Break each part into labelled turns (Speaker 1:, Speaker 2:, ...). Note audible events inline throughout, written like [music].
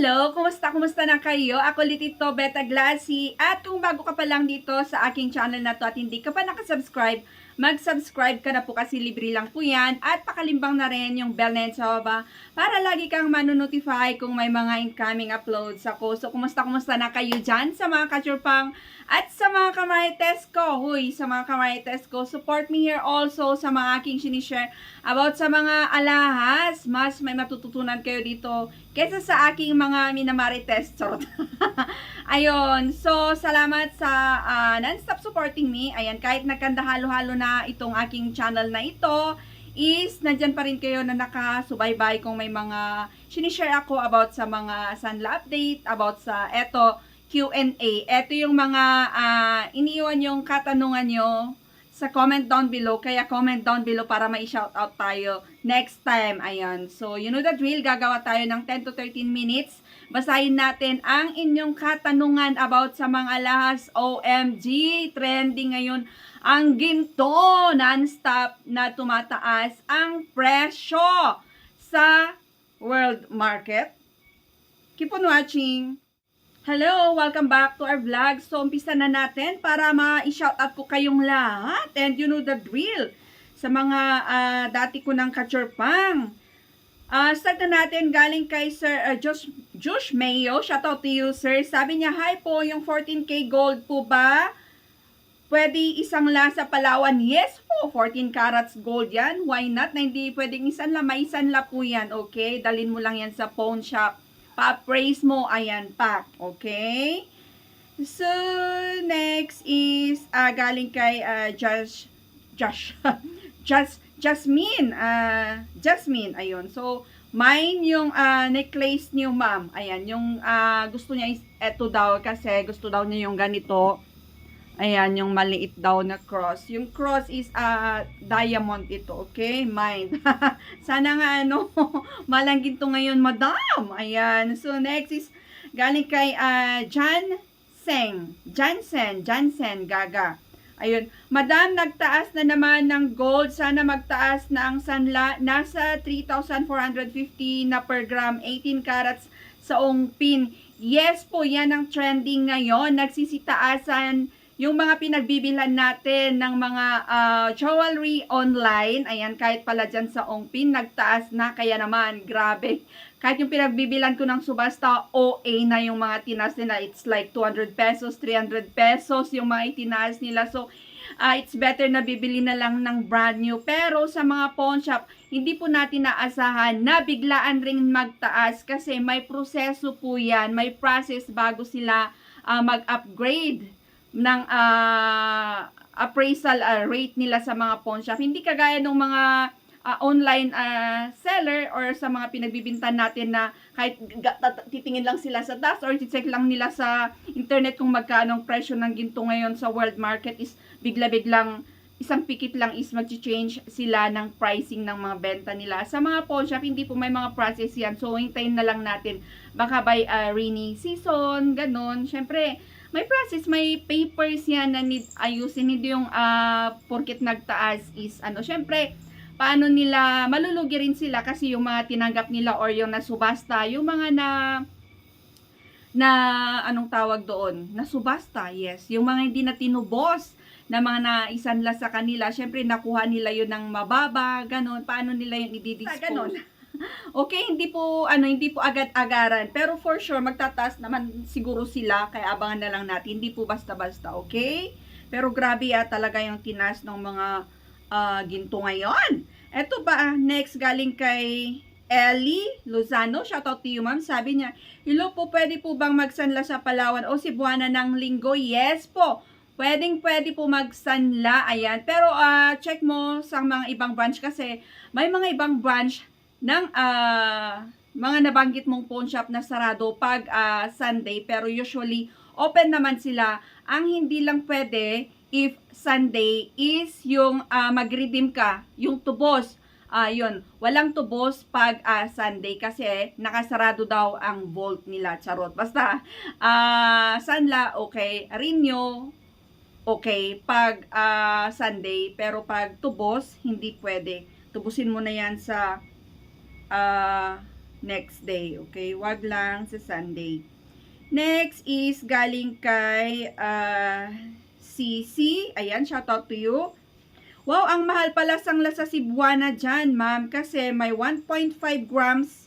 Speaker 1: Hello! Kumusta? Kumusta na kayo? Ako Litito Beta Glassy at kung bago ka pa lang dito sa aking channel na to at hindi ka pa nakasubscribe, mag-subscribe ka na po kasi libre lang po yan at pakalimbang na rin yung bell na baba para lagi kang manonotify kung may mga incoming uploads ako. So, kumusta? Kumusta na kayo dyan sa mga kachurpang at sa mga kamarites ko? Huy, sa mga kamarites ko, support me here also sa mga aking sinishare about sa mga alahas. Mas may matututunan kayo dito kesa sa aking mga minamarites. Charot. [laughs] Ayun. So, salamat sa ah, non-stop supporting me. Ayan, kahit nagkanda halo-halo na itong aking channel na ito, is nandyan pa rin kayo na nakasubaybay kung may mga sinishare ako about sa mga Sanla update, about sa eto, Q&A. Eto yung mga ah, iniiwan yung katanungan nyo sa comment down below. Kaya comment down below para ma-shout out tayo next time. Ayan. So, you know the drill. Gagawa tayo ng 10 to 13 minutes. Basahin natin ang inyong katanungan about sa mga lahas. OMG! Trending ngayon ang ginto. Non-stop na tumataas ang presyo sa world market. Keep on watching. Hello! Welcome back to our vlog. So, umpisa na natin para ma-shoutout ko kayong lahat. And you know the drill. Sa mga ah, dati ko ng kachurpang. Ah, start na natin galing kay Sir uh, Josh, Josh Mayo. Shoutout to you, sir. Sabi niya, Hi po, yung 14K gold po ba? Pwede isang la sa Palawan? Yes po, 14 carats gold yan. Why not? Na hindi pwedeng isang la, may isang la po yan. Okay? Dalin mo lang yan sa pawn shop pa-praise mo, ayan pa. Okay? So, next is uh, galing kay uh, Josh, Josh, [laughs] Just, Jasmine, uh, Jasmine, ayun. So, mine yung uh, necklace niyo, ma'am. Ayan, yung uh, gusto niya is eto daw kasi gusto daw niya yung ganito. Ayan, yung maliit daw na cross. Yung cross is uh, diamond ito, okay? Mine. [laughs] Sana nga, ano, [laughs] malanggin to ngayon, madam. Ayan. So, next is galing kay uh, Jan Seng. Jansen. Jansen. Gaga. Ayun. Madam, nagtaas na naman ng gold. Sana magtaas na ang sanla. Nasa 3,450 na per gram. 18 carats sa ongpin. Yes po, yan ang trending ngayon. Nagsisitaasan yung mga pinagbibilhan natin ng mga uh, jewelry online, ayan, kahit pala dyan sa Ongpin, nagtaas na, kaya naman, grabe. Kahit yung pinagbibilan ko ng subasta, OA na yung mga tinas nila. It's like 200 pesos, 300 pesos yung mga itinaas nila. So, uh, it's better na bibili na lang ng brand new. Pero sa mga pawn shop, hindi po natin naasahan na biglaan ring magtaas kasi may proseso po yan, may process bago sila uh, mag-upgrade ng uh, appraisal uh, rate nila sa mga pawn shop. Hindi kagaya ng mga uh, online uh, seller or sa mga pinagbibintan natin na kahit titingin lang sila sa taas or check lang nila sa internet kung magkano ang presyo ng ginto ngayon sa world market is bigla-biglang isang pikit lang is mag-change sila ng pricing ng mga benta nila. Sa mga pawn shop, hindi po may mga process yan. So, hintayin na lang natin. Baka by uh, rainy season, ganun. Siyempre, may process, may papers yan na need ayusin. Hindi yung uh, porkit nagtaas is ano. Syempre, paano nila, malulugi rin sila kasi yung mga tinanggap nila or yung nasubasta, yung mga na na anong tawag doon? Nasubasta, yes. Yung mga hindi na tinubos na mga naisanla sa kanila, syempre nakuha nila yun ng mababa, ganun. Paano nila yun i-dispose? Ah, ganun. Okay, hindi po ano, hindi po agad-agaran, pero for sure magtataas naman siguro sila kaya abangan na lang natin. Hindi po basta-basta, okay? Pero grabe ah, talaga yung tinas ng mga uh, ginto ngayon. Eto ba, next galing kay Ellie Lozano, shoutout to you ma'am, sabi niya, Hello po, pwede po bang magsanla sa Palawan o Cebuana ng linggo? Yes po, pwedeng pwede po magsanla, ayan. Pero uh, check mo sa mga ibang branch kasi may mga ibang branch ng uh, mga nabanggit mong pawn shop na sarado pag uh, Sunday pero usually open naman sila. Ang hindi lang pwede if Sunday is yung uh, mag-redeem ka, yung tubos. Uh, walang tubos pag uh, Sunday kasi nakasarado daw ang vault nila, charot. Basta, uh, Sanla, okay, Rinyo, okay, pag uh, Sunday, pero pag tubos, hindi pwede. Tubusin mo na yan sa uh, next day. Okay? Wag lang sa Sunday. Next is galing kay uh, CC. Ayan, shout out to you. Wow, ang mahal pala sangla sa Cebuana dyan, ma'am. Kasi may 1.5 grams.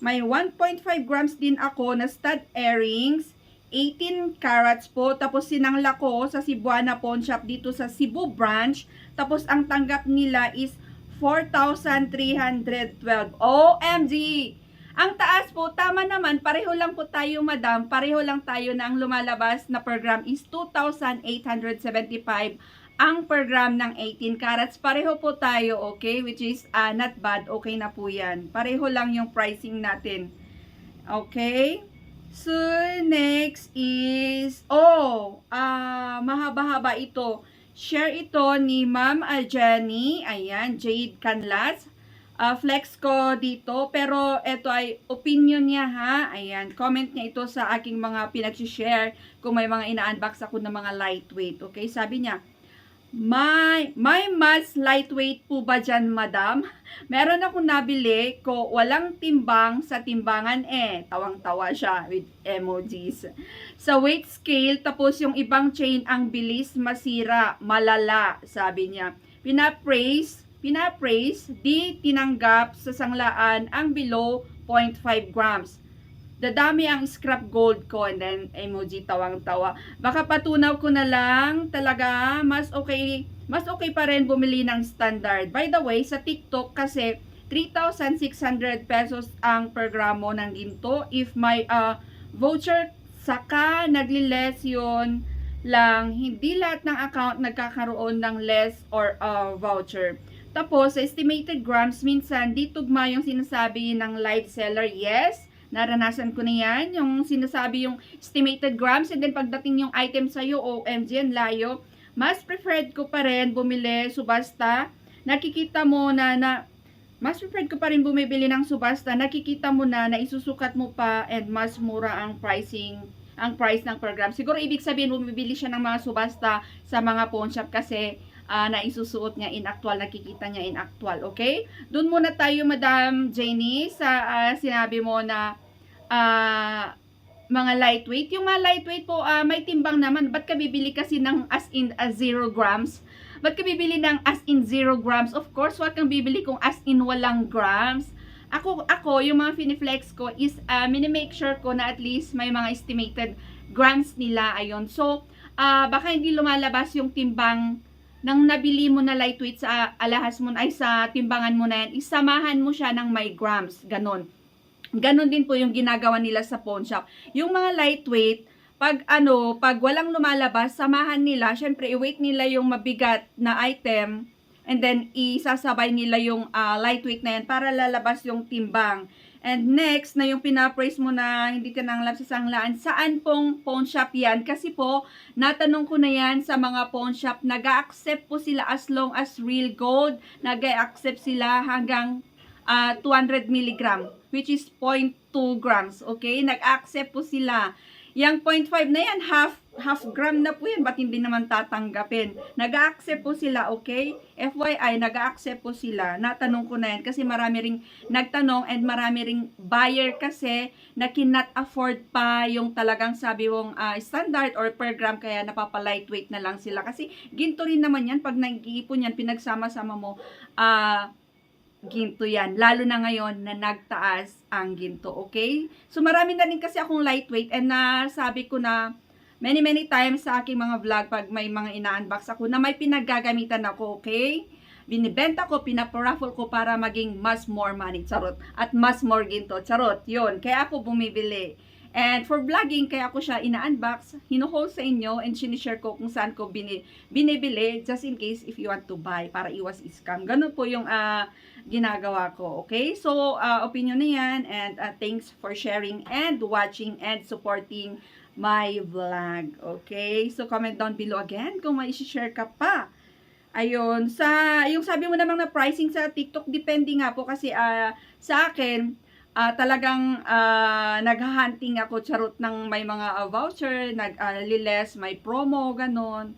Speaker 1: May 1.5 grams din ako na stud earrings. 18 carats po. Tapos sinangla ko sa Cebuana Pawn Shop dito sa Cebu branch. Tapos ang tanggap nila is 4,312. OMG! Ang taas po, tama naman, pareho lang po tayo madam, pareho lang tayo na ang lumalabas na program is 2,875 ang per gram ng 18 carats. Pareho po tayo, okay? Which is uh, not bad, okay na po yan. Pareho lang yung pricing natin. Okay? So, next is, oh, ah, mahaba-haba ito. Share ito ni Ma'am Ajani, ayan, Jade Canlas. Ah, flex ko dito, pero ito ay opinion niya ha. Ayan, comment niya ito sa aking mga pinag-share kung may mga ina-unbox ako ng mga lightweight. Okay, sabi niya, may, may mas lightweight po ba dyan, madam? Meron akong nabili ko walang timbang sa timbangan eh. Tawang-tawa siya with emojis. Sa weight scale, tapos yung ibang chain ang bilis masira, malala, sabi niya. Pinapraise, pinapraise, di tinanggap sa sanglaan ang below 0.5 grams. Dadami ang scrap gold ko and then emoji tawang-tawa. Baka patunaw ko na lang talaga mas okay mas okay pa rin bumili ng standard. By the way, sa TikTok kasi 3,600 pesos ang per gramo ng ginto. If may uh, voucher saka nagli-less yun lang, hindi lahat ng account nagkakaroon ng less or uh, voucher. Tapos, estimated grams, minsan, di tugma yung sinasabi ng live seller. Yes, naranasan ko na yan. Yung sinasabi yung estimated grams and then pagdating yung item sa'yo, OMG, ang layo. Mas preferred ko pa rin bumili subasta. Nakikita mo na na mas preferred ko pa rin bumibili ng subasta. Nakikita mo na na isusukat mo pa and mas mura ang pricing ang price ng program. Siguro ibig sabihin bumibili siya ng mga subasta sa mga pawn shop kasi uh, na isusuot niya in actual, nakikita niya in actual, okay? Doon muna tayo, Madam Jenny, sa uh, sinabi mo na uh, mga lightweight. Yung mga lightweight po, uh, may timbang naman. Ba't ka bibili kasi ng as in uh, 0 grams? Ba't ka bibili ng as in 0 grams? Of course, wag kang bibili kung as in walang grams. Ako, ako yung mga finiflex ko is uh, minimake sure ko na at least may mga estimated grams nila. Ayun. So, uh, baka hindi lumalabas yung timbang nang nabili mo na lightweight sa alahas mo ay sa timbangan mo na yan, isamahan mo siya ng may grams. Ganon. Ganon din po yung ginagawa nila sa pawn shop. Yung mga lightweight, pag ano, pag walang lumalabas, samahan nila, syempre i-weight nila yung mabigat na item and then isasabay nila yung uh, lightweight na yan para lalabas yung timbang. And next, na yung pinapraise mo na hindi ka nang sa sanglaan, saan pong pawn shop yan? Kasi po, natanong ko na yan sa mga pawn shop, nag accept po sila as long as real gold, nag accept sila hanggang uh, 200 milligram, which is 0.2 grams, okay? Nag-accept po sila. Yang 0.5 na yan, half, half gram na po yan, ba't hindi naman tatanggapin? Nag-accept po sila, okay? FYI, nag-accept po sila. Natanong ko na yan kasi marami ring nagtanong and marami ring buyer kasi na cannot afford pa yung talagang sabi mong uh, standard or per gram kaya napapa-lightweight na lang sila. Kasi ginto rin naman yan, pag nag-iipon yan, pinagsama-sama mo, ah, uh, ginto yan. Lalo na ngayon na nagtaas ang ginto, okay? So, marami na rin kasi akong lightweight and nasabi ko na many many times sa aking mga vlog pag may mga ina-unbox ako na may pinaggagamitan ako, okay? Binibenta ko, pinaparaffle ko para maging mas more money, charot. At mas more ginto, charot. Yun, kaya ako bumibili. And for vlogging, kaya ko siya ina-unbox, hinuhold sa inyo, and sinishare ko kung saan ko bini, binibili, just in case if you want to buy, para iwas scam. Ganun po yung uh, ginagawa ko, okay? So, uh, opinion na yan, and uh, thanks for sharing and watching and supporting my vlog, okay? So, comment down below again kung may share ka pa. Ayun, sa, yung sabi mo namang na pricing sa TikTok, depende nga po kasi uh, sa akin, uh, talagang uh, naghahunting ako charot ng may mga uh, voucher, nag uh, may promo, ganon.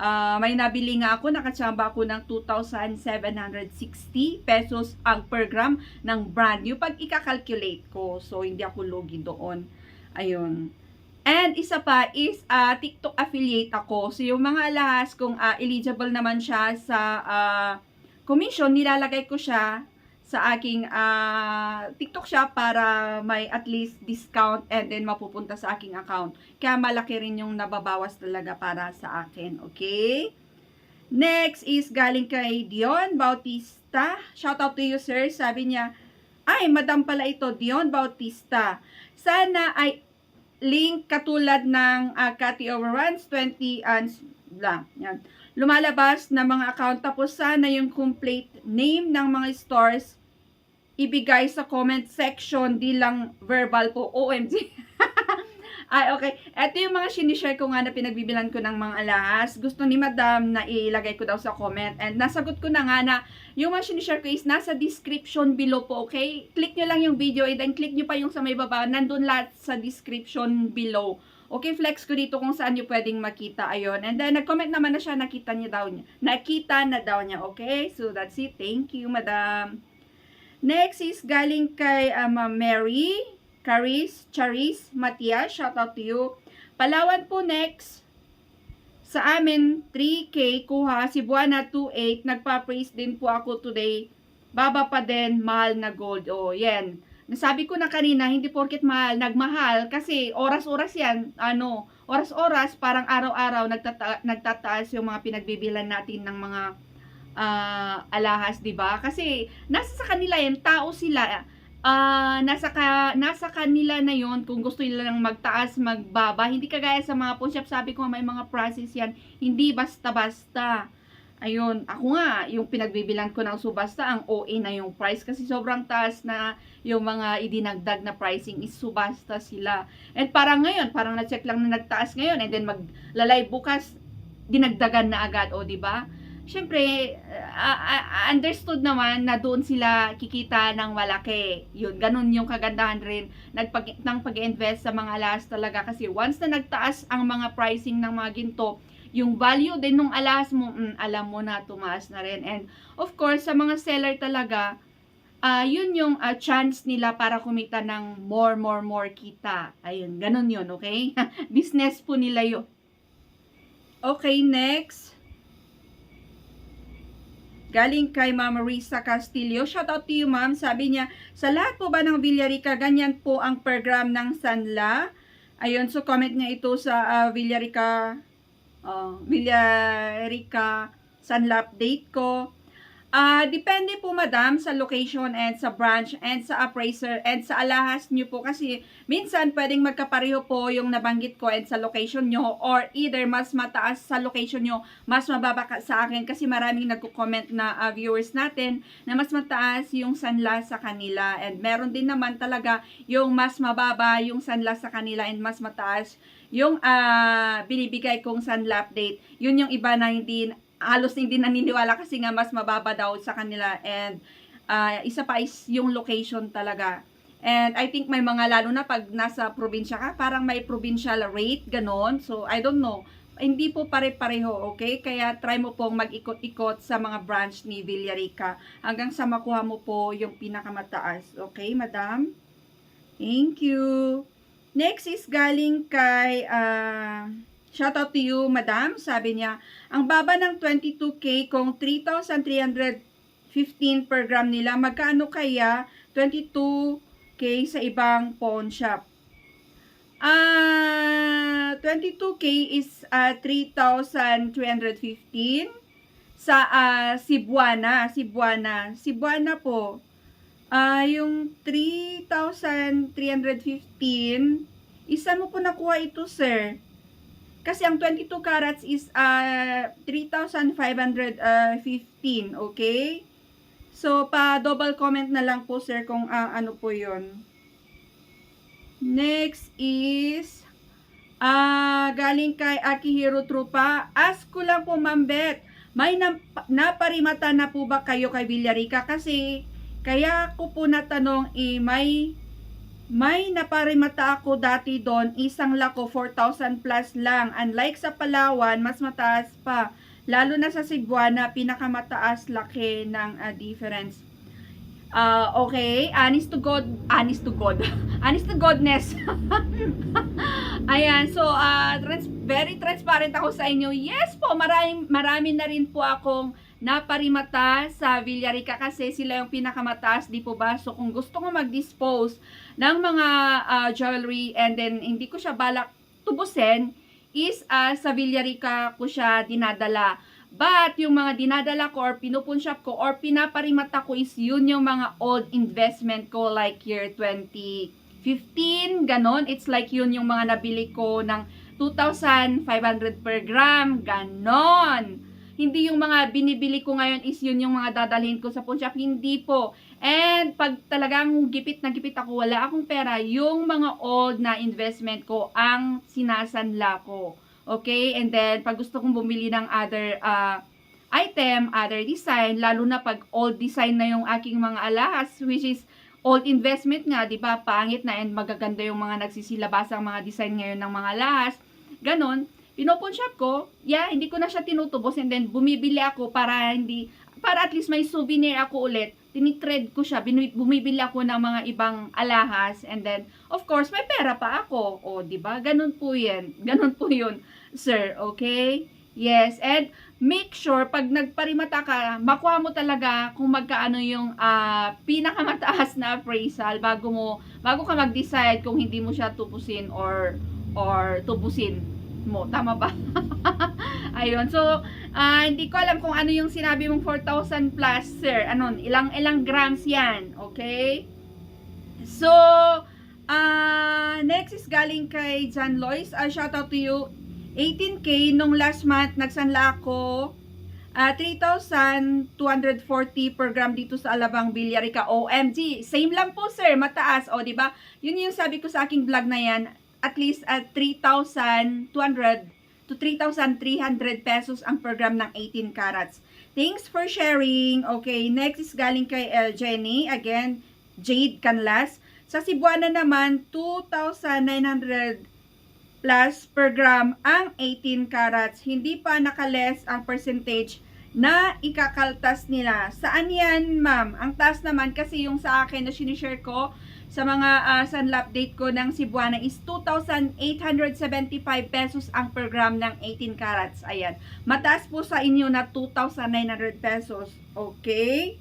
Speaker 1: Ah, may nabili nga ako, nakatsamba ako ng 2,760 pesos ang per gram ng brand new pag ika-calculate ko. So, hindi ako lugi doon. Ayun. And isa pa is ah, TikTok affiliate ako. So, yung mga alahas, kung ah, eligible naman siya sa ah, commission, nilalagay ko siya sa aking ah, TikTok shop para may at least discount and then mapupunta sa aking account. Kaya malaki rin yung nababawas talaga para sa akin. Okay? Next is galing kay Dion Bautista. Shout out to you, sir. Sabi niya, ay, madam pala ito, Dion Bautista. Sana ay link katulad ng uh, Cathy Overruns 20 and blah. Yan. Lumalabas na mga account tapos sana yung complete name ng mga stores ibigay sa comment section, di lang verbal po. OMG. [laughs] Ay, okay. Ito yung mga sinishare ko nga na pinagbibilan ko ng mga alahas. Gusto ni madam na ilagay ko daw sa comment. And nasagot ko na nga na yung mga sinishare ko is nasa description below po, okay? Click nyo lang yung video and then click nyo pa yung sa may baba. Nandun lahat sa description below. Okay, flex ko dito kung saan nyo pwedeng makita. Ayun. And then, nag-comment naman na siya, nakita niya daw niya. Nakita na daw niya, okay? So, that's it. Thank you, madam. Next is galing kay um, Mary, Caris, Charis, Matias. Shout out to you. Palawan po next. Sa amin, 3K kuha. Cebuana, 2.8. Nagpa-praise din po ako today. Baba pa din, mahal na gold. Oh, yan. Nasabi ko na kanina, hindi porket mahal, nagmahal. Kasi oras-oras yan, ano, oras-oras, parang araw-araw nagtata- nagtataas yung mga pinagbibilan natin ng mga uh, alahas, 'di ba? Kasi nasa sa kanila 'yan, tao sila. Uh, nasa ka, nasa kanila na 'yon kung gusto nila lang magtaas, magbaba. Hindi kagaya sa mga pawn shop, sabi ko may mga process 'yan. Hindi basta-basta. Ayun, ako nga, yung pinagbibilan ko ng subasta, ang OA na yung price kasi sobrang taas na yung mga idinagdag na pricing is subasta sila. And parang ngayon, parang na-check lang na nagtaas ngayon and then maglalay bukas, dinagdagan na agad, o di ba? Syempre, uh, understood naman na doon sila kikita ng malaki. Yun, ganun yung kagandahan rin nagpag, ng pag-invest sa mga alas talaga. Kasi once na nagtaas ang mga pricing ng mga ginto, yung value din ng alas mo, mm, alam mo na tumaas na rin. And of course, sa mga seller talaga, uh, yun yung uh, chance nila para kumita ng more, more, more kita. Ayun, ganun yun, okay? [laughs] Business po nila yun. Okay, next. Galing kay Ma'am Marisa Castillo. Shout out to you, ma'am. Sabi niya, sa lahat po ba ng Villarica, ganyan po ang per gram ng Sanla? Ayun, so comment niya ito sa uh, Villarica, uh, Villarica Sanla update ko. Uh, depende po madam sa location and sa branch and sa appraiser and sa alahas nyo po kasi minsan pwedeng magkapareho po yung nabanggit ko and sa location nyo or either mas mataas sa location nyo, mas mababa sa akin kasi maraming nagko-comment na uh, viewers natin na mas mataas yung sanla sa kanila and meron din naman talaga yung mas mababa yung sanla sa kanila and mas mataas yung uh, binibigay kong sanla update. Yun yung iba na hindi halos hindi naniniwala kasi nga mas mababa daw sa kanila and uh, isa pa is yung location talaga. And I think may mga lalo na pag nasa probinsya ka, parang may provincial rate, ganon. So, I don't know. Hindi po pare-pareho, okay? Kaya try mo pong mag-ikot-ikot sa mga branch ni Villarica hanggang sa makuha mo po yung pinakamataas. Okay, madam? Thank you. Next is galing kay... Uh, Shout out to you, madam. Sabi niya, ang baba ng 22K kung 3,315 per gram nila, magkano kaya 22K sa ibang pawn shop? Ah, uh, 22K is uh, 3,315 sa uh, Cebuana, Cebuana. Cebuana po. Ah, uh, yung 3,315 isa mo po nakuha ito, sir. Kasi ang 22 carats is uh, 3,515, okay? So, pa-double comment na lang po, sir, kung uh, ano po yon Next is, uh, galing kay Akihiro Trupa. Ask ko lang po, Ma'am Beth, may nap naparimata na po ba kayo kay Villarica? Kasi, kaya ko po natanong, eh, may May naparimata ako dati doon, isang lako 4,000 plus lang. Unlike sa Palawan, mas mataas pa. Lalo na sa Cebuana, pinakamataas laki ng ah, difference. Ah, okay, honest to God, honest to God, [laughs] honest to godness. [laughs] Ayan, so ah, trans- very transparent ako sa inyo. Yes po, marami, marami na rin po akong naparimata sa Villarica kasi sila yung pinakamataas, di po ba? So kung gusto ko mag-dispose ng mga ah, jewelry and then hindi ko siya balak tubusin, is ah, sa Villarica ko siya dinadala. But yung mga dinadala ko or pinupunshop ko or pinaparimata ko is yun yung mga old investment ko like year 2015, ganon. It's like yun yung mga nabili ko ng 2,500 per gram, ganon. Hindi yung mga binibili ko ngayon is yun yung mga dadalhin ko sa pawn shop, hindi po. And pag talagang gipit na gipit ako, wala akong pera, yung mga old na investment ko ang sinasanla ko. Okay? And then, pag gusto kong bumili ng other uh, item, other design, lalo na pag old design na yung aking mga alahas, which is old investment nga, di ba? Pangit na and magaganda yung mga nagsisilabasang mga design ngayon ng mga alahas. Ganon. Pinopon shop ko, yeah, hindi ko na siya tinutubos and then bumibili ako para hindi, para at least may souvenir ako ulit. Tinitrade ko siya, bumibili ako ng mga ibang alahas and then, of course, may pera pa ako. O, di ba? Ganon po yan. [laughs] Ganon po yun, sir. Okay? Yes, and make sure pag nagparimata ka, makuha mo talaga kung magkaano yung ah, pinakamataas na appraisal bago mo bago ka mag-decide kung hindi mo siya tubusin or or tubusin mo. Tama ba? [laughs] Ayun. So, ah, hindi ko alam kung ano yung sinabi mong 4,000 plus, sir. Ano, ilang ilang grams 'yan, okay? So, ah next is galing kay John Lois. Ah, shout out to you. 18k nung last month nagsanla ako ah 3,240 per gram dito sa Alabang Villarica. OMG, same lang po sir, mataas. O, di ba? Yun yung sabi ko sa aking vlog na yan. At least at 3,200 to 3,300 pesos ang per gram ng 18 carats. Thanks for sharing. Okay, next is galing kay El Jenny. Again, Jade Canlas. Sa Cebuana naman, 2,900 plus per gram ang 18 carats. Hindi pa nakales ang percentage na ikakaltas nila. Saan yan, ma'am? Ang taas naman kasi yung sa akin na sinishare ko sa mga uh, sunlap date ko ng Cebuana is 2,875 pesos ang per gram ng 18 carats. Ayan. Mataas po sa inyo na 2,900 pesos. Okay?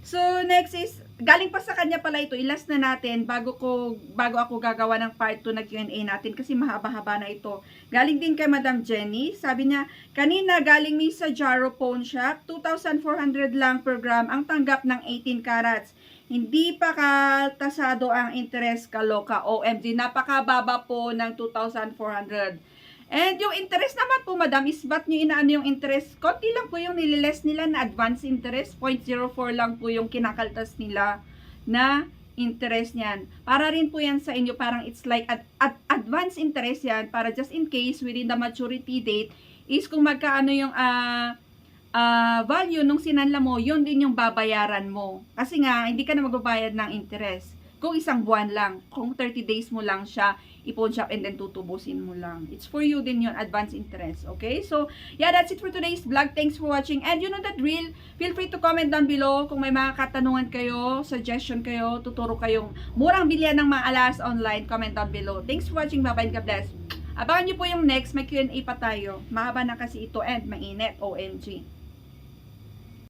Speaker 1: So, next is, galing pa sa kanya pala ito, ilas na natin bago ko bago ako gagawa ng part 2 na Q&A natin kasi mahaba-haba na ito. Galing din kay Madam Jenny. Sabi niya, kanina galing mi sa Jaro Pawn Shop, 2,400 lang per gram ang tanggap ng 18 carats. Hindi pa kaltasado ang interest kaloka. OMG, napakababa po ng 2,400. And yung interest naman po, madam, is ba't nyo inaano yung interest? Konti lang po yung nililes nila na advance interest. 0.04 lang po yung kinakaltas nila na interest niyan. Para rin po yan sa inyo, parang it's like ad, ad, advance interest yan para just in case within the maturity date is kung magkaano yung ah ah, value nung sinanla mo, yun din yung babayaran mo. Kasi nga, hindi ka na magbabayad ng interest. Kung isang buwan lang, kung 30 days mo lang siya, ipon shop and then tutubusin mo lang. It's for you din yun, advance interest. Okay? So, yeah, that's it for today's vlog. Thanks for watching. And you know that drill, feel free to comment down below kung may mga katanungan kayo, suggestion kayo, tuturo kayong murang bilyan ng mga alas online. Comment down below. Thanks for watching. Bye-bye and God bless. Abangan nyo po yung next. May Q&A pa tayo. Mahaba na kasi ito and mainit. OMG.